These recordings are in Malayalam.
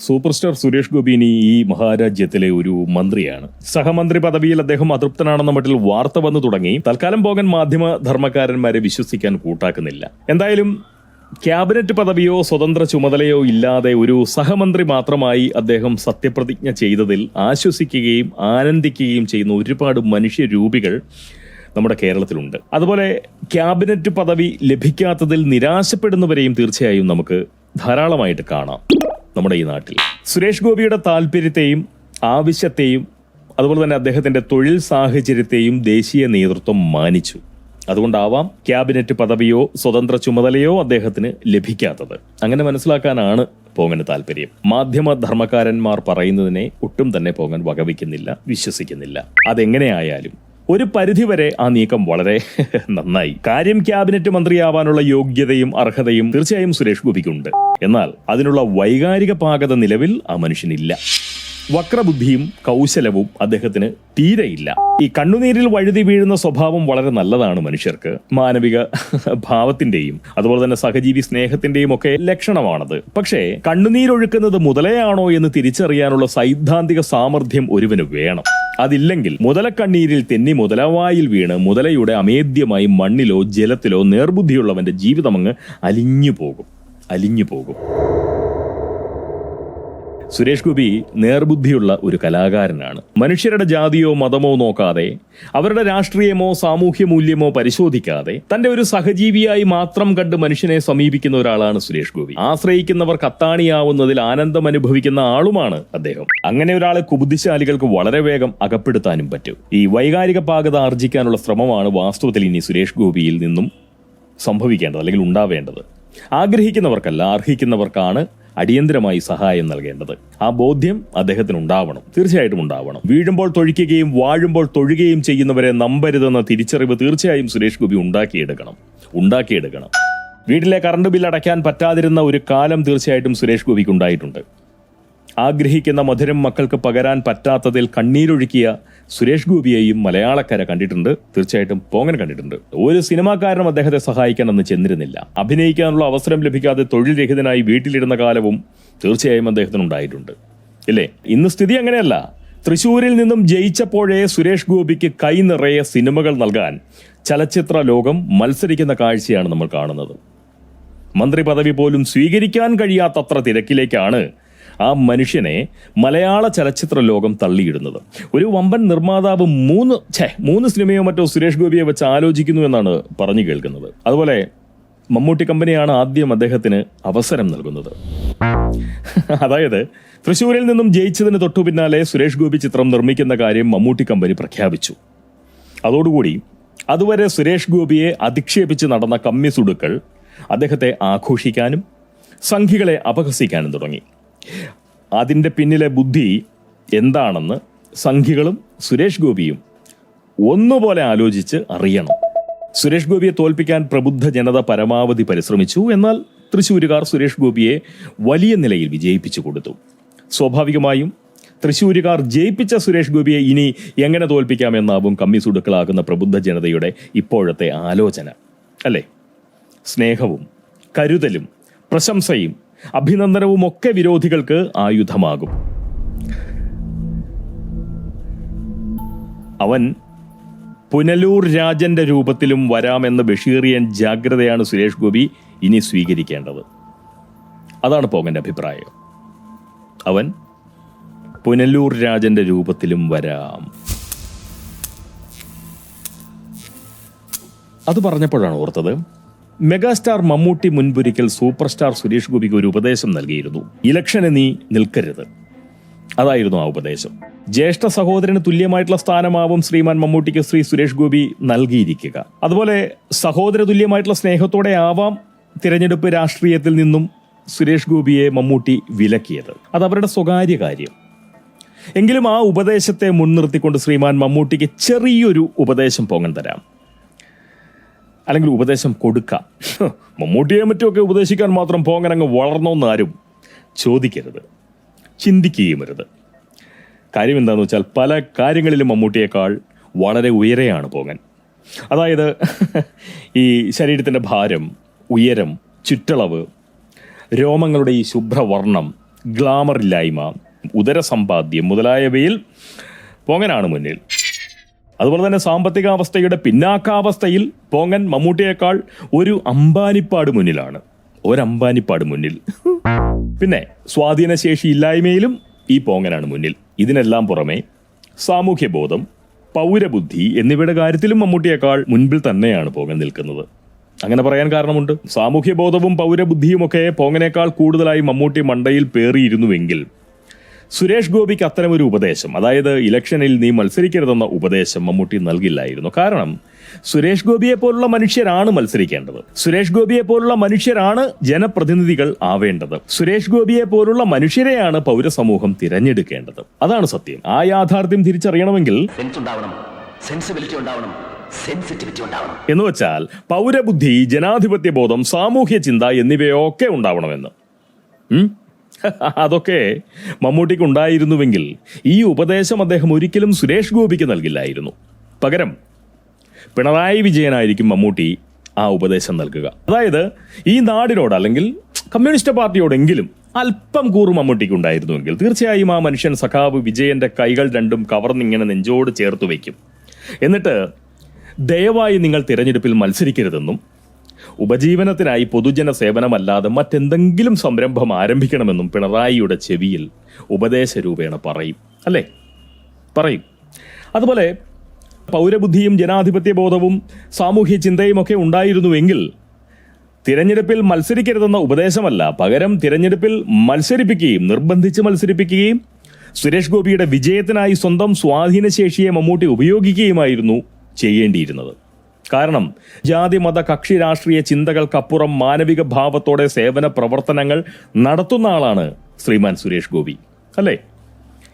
സൂപ്പർ സ്റ്റാർ സുരേഷ് ഗോപിനി ഈ മഹാരാജ്യത്തിലെ ഒരു മന്ത്രിയാണ്. സഹമന്ത്രി പദവിയിൽ അദ്ദേഹം അതൃപ്തനാണെന്ന മട്ടിൽ വാർത്ത വന്നു തുടങ്ങി. തൽക്കാലം പോകാൻ മാധ്യമ ധർമ്മക്കാരന്മാരെ വിശ്വസിക്കാൻ കൂട്ടാക്കുന്നില്ല. എന്തായാലും ക്യാബിനറ്റ് പദവിയോ സ്വതന്ത്ര ചുമതലയോ ഇല്ലാതെ ഒരു സഹമന്ത്രി മാത്രമായി അദ്ദേഹം സത്യപ്രതിജ്ഞ ചെയ്തതിൽ ആശ്വസിക്കുകയും ആനന്ദിക്കുകയും ചെയ്യുന്ന ഒരുപാട് മനുഷ്യരൂപികൾ നമ്മുടെ കേരളത്തിലുണ്ട്. അതുപോലെ ക്യാബിനറ്റ് പദവി ലഭിക്കാത്തതിൽ നിരാശപ്പെടുന്നവരെയും തീർച്ചയായും നമുക്ക് ധാരാളമായിട്ട് കാണാം. നമ്മുടെ ഈ നാട്ടിൽ. സുരേഷ് ഗോപിയുടെ താല്പര്യത്തെയും ആവശ്യത്തെയും അതുപോലെ തന്നെ അദ്ദേഹത്തിന്റെ തൊഴിൽ സാഹചര്യത്തെയും ദേശീയ നേതൃത്വം മാനിച്ചു. അതുകൊണ്ടാവാം ക്യാബിനറ്റ് പദവിയോ സ്വതന്ത്ര ചുമതലയോ അദ്ദേഹത്തിന് ലഭിക്കാത്തത്. അങ്ങനെ മനസ്സിലാക്കാനാണ് പോങ്ങന് താല്പര്യം. മാധ്യമ ധർമ്മക്കാരന്മാർ പറയുന്നതിനെ ഒട്ടും തന്നെ പോങ്ങൻ വകവയ്ക്കുന്നില്ല വിശ്വസിക്കുന്നില്ല. അതെങ്ങനെയായാലും ഒരു പരിധിവരെ ആ നീക്കം വളരെ നന്നായി. കാര്യം ക്യാബിനറ്റ് മന്ത്രിയാവാനുള്ള യോഗ്യതയും അർഹതയും തീർച്ചയായും സുരേഷ് ഗോപിക്കുണ്ട്. എന്നാൽ അതിനുള്ള വൈകാരിക പാകത നിലവിൽ ആ മനുഷ്യനില്ല. വക്രബുദ്ധിയും കൗശലവും അദ്ദേഹത്തിന് തീരെയില്ല. ഈ കണ്ണുനീരിൽ വഴുതി വീഴുന്ന സ്വഭാവം വളരെ നല്ലതാണ് മനുഷ്യർക്ക്. മാനവിക ഭാവത്തിന്റെയും അതുപോലെ തന്നെ സഹജീവി സ്നേഹത്തിന്റെയും ഒക്കെ ലക്ഷണമാണത്. പക്ഷേ കണ്ണുനീരൊഴുക്കുന്നത് മുതലയാണോ എന്ന് തിരിച്ചറിയാനുള്ള സൈദ്ധാന്തിക സാമർഥ്യം ഒരുവന് വേണം. അതില്ലെങ്കിൽ മുതലക്കണ്ണീരിൽ തെന്നി മുതലവായിൽ വീണ് മുതലയുടെ അമേദ്യമായി മണ്ണിലോ ജലത്തിലോ നേർബുദ്ധിയുള്ളവന്റെ ജീവിതമങ്ങ് അലിഞ്ഞു പോകും അലിഞ്ഞു പോകും സുരേഷ് ഗോപി നേർബുദ്ധിയുള്ള ഒരു കലാകാരനാണ്. മനുഷ്യരുടെ ജാതിയോ മതമോ നോക്കാതെ അവരുടെ രാഷ്ട്രീയമോ സാമൂഹ്യ മൂല്യമോ പരിശോധിക്കാതെ തന്റെ ഒരു സഹജീവിയായി മാത്രം കണ്ട് മനുഷ്യനെ സമീപിക്കുന്ന ഒരാളാണ് സുരേഷ് ഗോപി. ആശ്രയിക്കുന്നവർ കത്താണിയാവുന്നതിൽ ആനന്ദം അനുഭവിക്കുന്ന ആളുമാണ് അദ്ദേഹം. അങ്ങനെ ഒരാളെ കുബുദ്ധിശാലികൾക്ക് വളരെ വേഗം അകപ്പെടുത്താനും പറ്റും. ഈ വൈകാരിക പാകത ആർജിക്കാനുള്ള ശ്രമമാണ് വാസ്തവത്തിൽ ഇനി സുരേഷ് ഗോപിയിൽ നിന്നും സംഭവിക്കേണ്ടത് അല്ലെങ്കിൽ ഉണ്ടാവേണ്ടത്. ആഗ്രഹിക്കുന്നവർക്കല്ല അർഹിക്കുന്നവർക്കാണ് അടിയന്തരമായി സഹായം നൽകേണ്ടത്. ആ ബോധ്യം അദ്ദേഹത്തിന് ഉണ്ടാവണം തീർച്ചയായിട്ടും ഉണ്ടാവണം. വീഴുമ്പോൾ തൊഴിക്കുകയും വാഴുമ്പോൾ തൊഴുകയും ചെയ്യുന്നവരെ നമ്പരുതെന്ന തിരിച്ചറിവ് തീർച്ചയായും സുരേഷ് ഗോപി ഉണ്ടാക്കിയെടുക്കണം. ഉണ്ടാക്കിയെടുക്കണം. വീട്ടിലെ കറണ്ട് ബില്ല് അടയ്ക്കാൻ പറ്റാതിരുന്ന ഒരു കാലം തീർച്ചയായിട്ടും സുരേഷ് ഗോപിക്ക് ഉണ്ടായിട്ടുണ്ട് ആഗ്രഹിക്കുന്ന മധുരം മക്കൾക്ക് പകരാൻ പറ്റാത്തതിൽ കണ്ണീരൊഴുക്കിയ സുരേഷ് ഗോപിയെയും മലയാളക്കര കണ്ടിട്ടുണ്ട്. തീർച്ചയായിട്ടും പോങ്ങൻ കണ്ടിട്ടുണ്ട്. ഒരു സിനിമാക്കാരനും അദ്ദേഹത്തെ സഹായിക്കാൻ അന്ന് ചെന്നിരുന്നില്ല. അഭിനയിക്കാനുള്ള അവസരം ലഭിക്കാതെ തൊഴിൽ രഹിതനായി വീട്ടിലിരുന്ന കാലവും തീർച്ചയായും അദ്ദേഹത്തിന് ഉണ്ടായിട്ടുണ്ട്. ഇല്ലേ? ഇന്ന് സ്ഥിതി അങ്ങനെയല്ല. തൃശൂരിൽ നിന്നും ജയിച്ചപ്പോഴേ സുരേഷ് ഗോപിക്ക് കൈ നിറയെ സിനിമകൾ നൽകാൻ ചലച്ചിത്ര ലോകം മത്സരിക്കുന്ന കാഴ്ചയാണ് നമ്മൾ കാണുന്നത്. മന്ത്രി പദവി പോലും സ്വീകരിക്കാൻ കഴിയാത്തത്ര തിരക്കിലേക്കാണ് ആ മനുഷ്യനെ മലയാള ചലച്ചിത്ര ലോകം തള്ളിയിടുന്നത്. ഒരു വമ്പൻ നിർമ്മാതാവ് മൂന്ന് ഛേ മൂന്ന് സിനിമയോ മറ്റോ സുരേഷ് ഗോപിയെ വെച്ച് ആലോചിക്കുന്നു എന്നാണ് പറഞ്ഞു കേൾക്കുന്നത്. അതുപോലെ മമ്മൂട്ടി കമ്പനിയാണ് ആദ്യം അദ്ദേഹത്തിന് അവസരം നൽകുന്നത്. അതായത് തൃശ്ശൂരിൽ നിന്നും ജയിച്ചതിന് തൊട്ടു പിന്നാലെ സുരേഷ് ഗോപി ചിത്രം നിർമ്മിക്കുന്ന കാര്യം മമ്മൂട്ടി കമ്പനി പ്രഖ്യാപിച്ചു. അതോടുകൂടി അതുവരെ സുരേഷ് ഗോപിയെ അധിക്ഷേപിച്ച് നടന്ന കമ്മിസുടുക്കൾ അദ്ദേഹത്തെ ആഘോഷിക്കാനും സംഘികളെ അപഹസിക്കാനും തുടങ്ങി. അതിന്റെ പിന്നിലെ ബുദ്ധി എന്താണെന്ന് സംഘികളും സുരേഷ് ഗോപിയും ഒന്നുപോലെ ആലോചിച്ച് അറിയണം. സുരേഷ് ഗോപിയെ തോൽപ്പിക്കാൻ പ്രബുദ്ധ ജനത പരമാവധി പരിശ്രമിച്ചു. എന്നാൽ തൃശ്ശൂരുകാർ സുരേഷ് ഗോപിയെ വലിയ നിലയിൽ വിജയിപ്പിച്ചു കൊടുത്തു. സ്വാഭാവികമായും തൃശ്ശൂരുകാർ ജയിപ്പിച്ച സുരേഷ് ഗോപിയെ ഇനി എങ്ങനെ തോൽപ്പിക്കാമെന്നാവും കമ്മി സുടുക്കളാകുന്ന പ്രബുദ്ധ ജനതയുടെ ഇപ്പോഴത്തെ ആലോചന. അല്ലേ? സ്നേഹവും കരുതലും പ്രശംസയും അഭിനന്ദനവും ഒക്കെ വിരോധികൾക്ക് ആയുധമാകും. അവൻ പുനലൂർ രാജന്റെ രൂപത്തിലും വരാമെന്ന ബഷീറിയൻ ജാഗ്രതയാണ് സുരേഷ് ഗോപി ഇനി സ്വീകരിക്കേണ്ടത്. അതാണ് പോകന്റെ അഭിപ്രായം. അവൻ പുനലൂർ രാജന്റെ രൂപത്തിലും വരാം. അത് പറഞ്ഞപ്പോഴാണ് ഓർത്തത് മെഗാസ്റ്റാർ മമ്മൂട്ടി മുൻപൊരിക്കൽ സൂപ്പർ സ്റ്റാർ സുരേഷ് ഗോപിക്ക് ഒരു ഉപദേശം നൽകിയിരുന്നു. ഇലക്ഷന് നീ നിൽക്കരുത്. അതായിരുന്നു ആ ഉപദേശം. ജ്യേഷ്ഠ സഹോദരന് തുല്യമായിട്ടുള്ള സ്ഥാനമാവും ശ്രീമാൻ മമ്മൂട്ടിക്ക് ശ്രീ സുരേഷ് ഗോപി നൽകിയിരിക്കുക. അതുപോലെ സഹോദര തുല്യമായിട്ടുള്ള സ്നേഹത്തോടെ ആവാം തിരഞ്ഞെടുപ്പ് രാഷ്ട്രീയത്തിൽ നിന്നും സുരേഷ് ഗോപിയെ മമ്മൂട്ടി വിലക്കിയത്. അത് അവരുടെ സ്വകാര്യ കാര്യം. എങ്കിലും ആ ഉപദേശത്തെ മുൻനിർത്തിക്കൊണ്ട് ശ്രീമാൻ മമ്മൂട്ടിക്ക് ചെറിയൊരു ഉപദേശം പോങ്ങൻ തരാം. അല്ലെങ്കിൽ ഉപദേശം കൊടുക്കാം. മമ്മൂട്ടിയെ മറ്റുമൊക്കെ ഉപദേശിക്കാൻ മാത്രം പോങ്ങനങ്ങ് വളർന്നോന്ന് ആരും ചോദിക്കരുത്. ചിന്തിക്കുകയും അരുത് കാര്യം എന്താണെന്ന് വെച്ചാൽ പല കാര്യങ്ങളിലും മമ്മൂട്ടിയേക്കാൾ വളരെ ഉയരെയാണ് പോങ്ങൻ. അതായത് ഈ ശരീരത്തിന്റെ ഭാരം ഉയരം ചുറ്റളവ് രോമങ്ങളുടെ ഈ ശുഭ്രവർണം ഗ്ലാമർ ഇല്ലായ്മ ഉദരസമ്പാദ്യം മുതലായവയിൽ പോങ്ങനാണ് മുന്നിൽ. അതുപോലെ തന്നെ സാമ്പത്തികാവസ്ഥയുടെ പിന്നാക്കാവസ്ഥയിൽ പോങ്ങൻ മമ്മൂട്ടിയേക്കാൾ ഒരു അമ്പാനിപ്പാട് മുന്നിലാണ്. ഒരമ്പാനിപ്പാട് മുന്നിൽ. പിന്നെ സ്വാധീനശേഷി ഇല്ലായ്മയിലും ഈ പോങ്ങനാണ് മുന്നിൽ. ഇതിനെല്ലാം പുറമെ സാമൂഹ്യബോധം പൗരബുദ്ധി എന്നിവയുടെ കാര്യത്തിലും മമ്മൂട്ടിയേക്കാൾ മുൻപിൽ തന്നെയാണ് പോങ്ങൻ നിൽക്കുന്നത്. അങ്ങനെ പറയാൻ കാരണമുണ്ട്. സാമൂഹ്യബോധവും പൗരബുദ്ധിയുമൊക്കെ പോങ്ങനേക്കാൾ കൂടുതലായി മമ്മൂട്ടി മണ്ടയിൽ പേറിയിരുന്നുവെങ്കിൽ സുരേഷ് ഗോപിക്ക് അത്തരമൊരു ഉപദേശം അതായത് ഇലക്ഷനിൽ നീ മത്സരിക്കരുതെന്ന ഉപദേശം മമ്മൂട്ടി നൽകില്ലായിരുന്നു. കാരണം സുരേഷ് ഗോപിയെ പോലുള്ള മനുഷ്യരാണ് മത്സരിക്കേണ്ടത്. സുരേഷ് ഗോപിയെ പോലുള്ള മനുഷ്യരാണ് ജനപ്രതിനിധികൾ ആവേണ്ടത്. സുരേഷ് ഗോപിയെ പോലുള്ള മനുഷ്യരെയാണ് പൗരസമൂഹം തിരഞ്ഞെടുക്കേണ്ടത്. അതാണ് സത്യം. ആ യാഥാർത്ഥ്യം തിരിച്ചറിയണമെങ്കിൽ സെൻസിബിലിറ്റി ഉണ്ടാവണം. സെൻസിറ്റിവിറ്റി ഉണ്ടാവണം. എന്ന് വെച്ചാൽ പൗരബുദ്ധി ജനാധിപത്യ ബോധം സാമൂഹ്യ ചിന്ത എന്നിവയൊക്കെ ഉണ്ടാവണമെന്ന്. ഉം? അതൊക്കെ മമ്മൂട്ടിക്ക് ഉണ്ടായിരുന്നുവെങ്കിൽ ഈ ഉപദേശം അദ്ദേഹം ഒരിക്കലും സുരേഷ് ഗോപിക്ക് നൽകില്ലായിരുന്നു. പകരം പിണറായി വിജയനായിരിക്കും മമ്മൂട്ടി ആ ഉപദേശം നൽകുക. അതായത് ഈ നാടിനോട് അല്ലെങ്കിൽ കമ്മ്യൂണിസ്റ്റ് പാർട്ടിയോടെങ്കിലും അല്പം കൂറ് മമ്മൂട്ടിക്ക് ഉണ്ടായിരുന്നുവെങ്കിൽ തീർച്ചയായും ആ മനുഷ്യൻ സഖാവ് വിജയന്റെ കൈകൾ രണ്ടും കവർന്നിങ്ങനെ നെഞ്ചോട് ചേർത്ത് വയ്ക്കും. എന്നിട്ട് ദയവായി നിങ്ങൾ തിരഞ്ഞെടുപ്പിൽ മത്സരിക്കരുതെന്നും ഉപജീവനത്തിനായി പൊതുജന സേവനമല്ലാതെ മറ്റെന്തെങ്കിലും സംരംഭം ആരംഭിക്കണമെന്നും പിണറായിയുടെ ചെവിയിൽ ഉപദേശരൂപേണ പറയും. അല്ലേ? പറയും. അതുപോലെ പൗരബുദ്ധിയും ജനാധിപത്യ ബോധവും സാമൂഹ്യ ചിന്തയും ഒക്കെ ഉണ്ടായിരുന്നുവെങ്കിൽ തിരഞ്ഞെടുപ്പിൽ മത്സരിക്കരുതെന്ന ഉപദേശമല്ല പകരം തിരഞ്ഞെടുപ്പിൽ മത്സരിപ്പിക്കുകയും നിർബന്ധിച്ച് മത്സരിപ്പിക്കുകയും സുരേഷ് ഗോപിയുടെ വിജയത്തിനായി സ്വന്തം സ്വാധീനശേഷിയെ മമ്മൂട്ടി ഉപയോഗിക്കുകയുമായിരുന്നു ചെയ്യേണ്ടിയിരുന്നത്. കാരണം ജാതി മത കക്ഷി രാഷ്ട്രീയ ചിന്തകൾക്കപ്പുറം മാനവിക ഭാവത്തോടെ സേവന പ്രവർത്തനങ്ങൾ നടത്തുന്ന ആളാണ് ശ്രീമാൻ സുരേഷ് ഗോപി. അല്ലേ?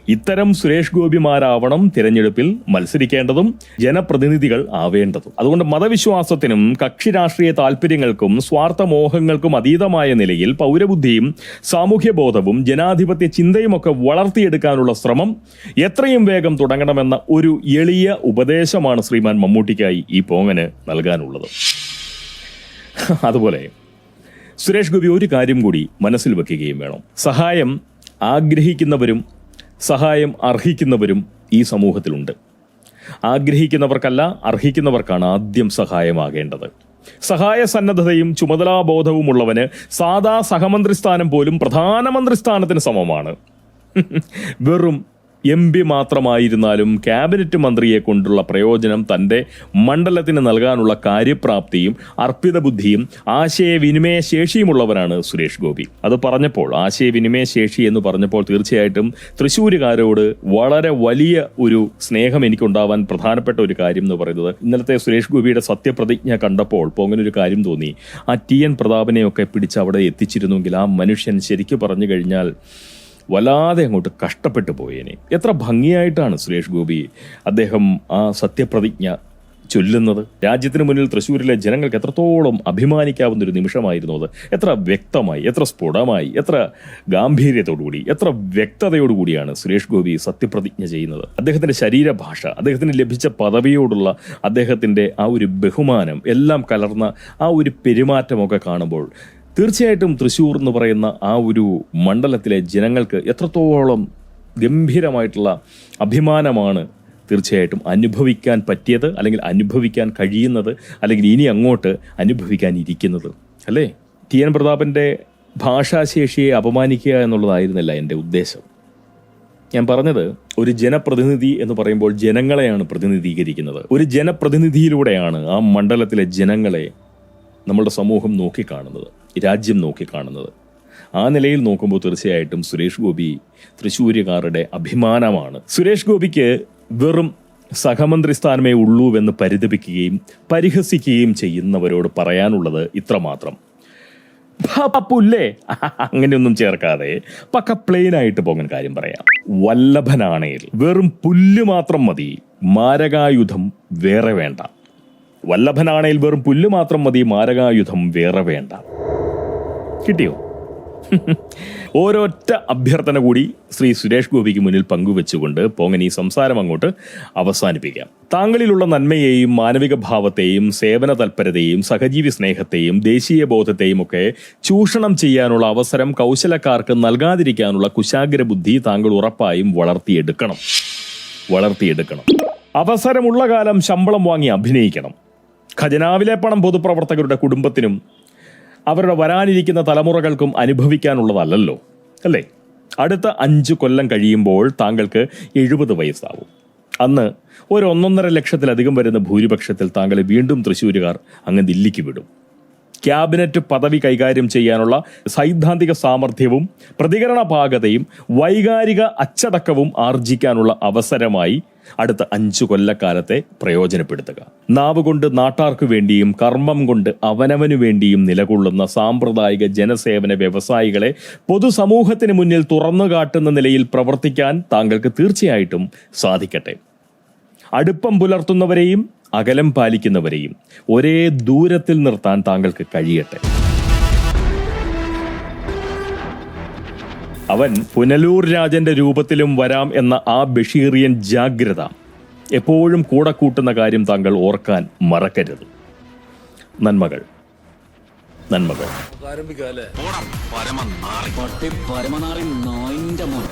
ഇത്തരം സുരേഷ് ഗോപിമാരാവണം തിരഞ്ഞെടുപ്പിൽ മത്സരിക്കേണ്ടതും ജനപ്രതിനിധികൾ ആവേണ്ടതും. അതുകൊണ്ട് മതവിശ്വാസത്തിനും കക്ഷി രാഷ്ട്രീയ താല്പര്യങ്ങൾക്കും സ്വാർത്ഥമോഹങ്ങൾക്കും അതീതമായ നിലയിൽ പൗരബുദ്ധിയും സാമൂഹ്യബോധവും ജനാധിപത്യ ചിന്തയുമൊക്കെ വളർത്തിയെടുക്കാനുള്ള ശ്രമം എത്രയും വേഗം തുടങ്ങണമെന്ന ഒരു എളിയ ഉപദേശമാണ് ശ്രീമാൻ മമ്മൂട്ടിക്കായി ഈ പോങ്ങന് നൽകാനുള്ളത്. അതുപോലെ സുരേഷ് ഗോപി ഒരു കാര്യം കൂടി മനസ്സിൽ വെക്കുകയും വേണം. സഹായം ആഗ്രഹിക്കുന്നവരും സഹായം അർഹിക്കുന്നവരും ഈ സമൂഹത്തിലുണ്ട്. ആഗ്രഹിക്കുന്നവർക്കല്ല അർഹിക്കുന്നവർക്കാണ് ആദ്യം സഹായമാകേണ്ടത്. സഹായ സന്നദ്ധതയും ചുമതലാബോധവുമുള്ളവന് സാധാ സഹമന്ത്രി സ്ഥാനം പോലും പ്രധാനമന്ത്രി സ്ഥാനത്തിന് സമമാണ്. വെറും എം പി മാത്രമായിരുന്നാലും ക്യാബിനറ്റ് മന്ത്രിയെ കൊണ്ടുള്ള പ്രയോജനം തന്റെ മണ്ഡലത്തിന് നൽകാനുള്ള കാര്യപ്രാപ്തിയും അർപ്പിത ബുദ്ധിയും ആശയവിനിമയ ശേഷിയുമുള്ളവരാണ് സുരേഷ് ഗോപി. അത് പറഞ്ഞപ്പോൾ ആശയവിനിമയ ശേഷി എന്ന് പറഞ്ഞപ്പോൾ തീർച്ചയായിട്ടും തൃശ്ശൂരുകാരോട് വളരെ വലിയ ഒരു സ്നേഹം എനിക്കുണ്ടാവാൻ പ്രധാനപ്പെട്ട ഒരു കാര്യം എന്ന് പറയുന്നത് ഇന്നലത്തെ സുരേഷ് ഗോപിയുടെ സത്യപ്രതിജ്ഞ കണ്ടപ്പോൾ പോങ്ങനൊരു കാര്യം തോന്നി. ആ ടി എൻ പ്രതാപനെയൊക്കെ പിടിച്ച് അവിടെ എത്തിച്ചിരുന്നെങ്കിൽ ആ മനുഷ്യൻ ശരിക്കും പറഞ്ഞു കഴിഞ്ഞാൽ വല്ലാതെ അങ്ങോട്ട് കഷ്ടപ്പെട്ടു പോയേനെ. എത്ര ഭംഗിയായിട്ടാണ് സുരേഷ് ഗോപി അദ്ദേഹം ആ സത്യപ്രതിജ്ഞ ചൊല്ലുന്നത്. രാജ്യത്തിന് മുന്നിൽ തൃശ്ശൂരിലെ ജനങ്ങൾക്ക് എത്രത്തോളം അഭിമാനിക്കാവുന്ന ഒരു നിമിഷമായിരുന്നു അത്. എത്ര വ്യക്തമായി എത്ര സ്ഫുടമായി എത്ര ഗാംഭീര്യത്തോടുകൂടി എത്ര വ്യക്തതയോടുകൂടിയാണ് സുരേഷ് ഗോപി സത്യപ്രതിജ്ഞ ചെയ്യുന്നത്. അദ്ദേഹത്തിന്റെ ശരീരഭാഷ അദ്ദേഹത്തിന് ലഭിച്ച പദവിയോടുള്ള അദ്ദേഹത്തിന്റെ ആ ഒരു ബഹുമാനം എല്ലാം കലർന്ന ആ ഒരു പെരുമാറ്റമൊക്കെ കാണുമ്പോൾ തീർച്ചയായിട്ടും തൃശ്ശൂർ എന്ന് പറയുന്ന ആ ഒരു മണ്ഡലത്തിലെ ജനങ്ങൾക്ക് എത്രത്തോളം ഗംഭീരമായിട്ടുള്ള അഭിമാനമാണ് തീർച്ചയായിട്ടും അനുഭവിക്കാൻ പറ്റിയത് അല്ലെങ്കിൽ അനുഭവിക്കാൻ കഴിയുന്നത് അല്ലെങ്കിൽ ഇനി അങ്ങോട്ട് അനുഭവിക്കാൻ ഇരിക്കുന്നത്. അല്ലേ? ടി എൻ പ്രതാപന്റെ ഭാഷാശേഷിയെ അപമാനിക്കുക എന്നുള്ളതായിരുന്നില്ല എന്റെ ഉദ്ദേശം. ഞാൻ പറഞ്ഞത് ഒരു ജനപ്രതിനിധി എന്ന് പറയുമ്പോൾ ജനങ്ങളെയാണ് പ്രതിനിധീകരിക്കുന്നത്. ഒരു ജനപ്രതിനിധിയിലൂടെയാണ് ആ മണ്ഡലത്തിലെ ജനങ്ങളെ നമ്മളുടെ സമൂഹം നോക്കിക്കാണുന്നത് രാജ്യം നോക്കിക്കാണുന്നത്. ആ നിലയിൽ നോക്കുമ്പോൾ തീർച്ചയായിട്ടും സുരേഷ് ഗോപി തൃശ്ശൂരുകാരുടെ അഭിമാനമാണ്. സുരേഷ് ഗോപിക്ക് വെറും സഹമന്ത്രി സ്ഥാനമേ ഉള്ളൂവെന്ന് പരിതപിക്കുകയും പരിഹസിക്കുകയും ചെയ്യുന്നവരോട് പറയാനുള്ളത് ഇത്രമാത്രം. പപ്പുല്ലേ പുല്ലേ? അങ്ങനെയൊന്നും ചേർക്കാതെ പക്ക പ്ലെയിൻ ആയിട്ട് പോകാൻ കാര്യം പറയാം. വല്ലഭനാണേൽ വെറും പുല്ല് മാത്രം മതി മാരകായുധം വേറെ വേണ്ട. വല്ലഭനാണേൽ വെറും പുല്ല് മാത്രം മതി മാരകായുധം വേറെ വേണ്ട. കിട്ടിയോ? ഓരൊറ്റ അഭ്യർത്ഥന കൂടി ശ്രീ സുരേഷ് ഗോപിക്ക് മുന്നിൽ പങ്കുവെച്ചുകൊണ്ട് ഈ സംസാരം അങ്ങോട്ട് അവസാനിപ്പിക്കാം. താങ്കളിലുള്ള നന്മയെയും മാനവിക ഭാവത്തെയും സേവന തൽപരതയും സഹജീവി സ്നേഹത്തെയും ദേശീയ ബോധത്തെയും ഒക്കെ ചൂഷണം ചെയ്യാനുള്ള അവസരം കൗശലക്കാർക്ക് നൽകാതിരിക്കാനുള്ള കുശാഗ്ര ബുദ്ധി താങ്കൾ ഉറപ്പായും വളർത്തിയെടുക്കണം. വളർത്തിയെടുക്കണം. അവസരമുള്ള കാലം ശമ്പളം വാങ്ങി അഭിനയിക്കണം. ഖജനാവിലെ പണം പൊതുപ്രവർത്തകരുടെ കുടുംബത്തിനും അവരുടെ വരാനിരിക്കുന്ന തലമുറകൾക്കും അനുഭവിക്കാനുള്ളതല്ലല്ലോ അല്ലേ? അടുത്ത അഞ്ച് കൊല്ലം കഴിയുമ്പോൾ താങ്കൾക്ക് എഴുപത് വയസ്സാവും. അന്ന് ഒരു ഒന്നൊന്നര ലക്ഷത്തിലധികം വരുന്ന ഭൂരിപക്ഷത്തിൽ താങ്കളെ വീണ്ടും തൃശ്ശൂരുകാർ അങ്ങ് ദില്ലിക്ക് വിടും. ക്യാബിനറ്റ് പദവി കൈകാര്യം ചെയ്യാനുള്ള സൈദ്ധാന്തിക സാമർഥ്യവും പ്രതികരണ പാകതയും വൈകാരിക അച്ചടക്കവും ആർജിക്കാനുള്ള അവസരമായി അടുത്ത അഞ്ചു കൊല്ലക്കാലത്തെ പ്രയോജനപ്പെടുത്തുക. നാവ് കൊണ്ട് നാട്ടാർക്കു വേണ്ടിയും കർമ്മം കൊണ്ട് അവനവനു വേണ്ടിയും നിലകൊള്ളുന്ന സാമ്പ്രദായിക ജനസേവന വ്യവസായികളെ പൊതുസമൂഹത്തിന് മുന്നിൽ തുറന്നു കാട്ടുന്ന നിലയിൽ പ്രവർത്തിക്കാൻ താങ്കൾക്ക് തീർച്ചയായിട്ടും സാധിക്കട്ടെ. അടുപ്പം പുലർത്തുന്നവരെയും അകലം പാലിക്കുന്നവരെയും ഒരേ ദൂരത്തിൽ നിർത്താൻ താങ്കൾക്ക് കഴിയട്ടെ. അവൻ പുനലൂർ രാജന്റെ രൂപത്തിലും വരാം എന്ന ആ ബഷീറിയൻ ജാഗ്രത എപ്പോഴും കൂടെ കൂട്ടുന്ന കാര്യം താങ്കൾ ഓർക്കാൻ മറക്കരുത്. നന്മകൾ. നന്മകൾ. പരമനാറി നായിന്റെ മോൻ.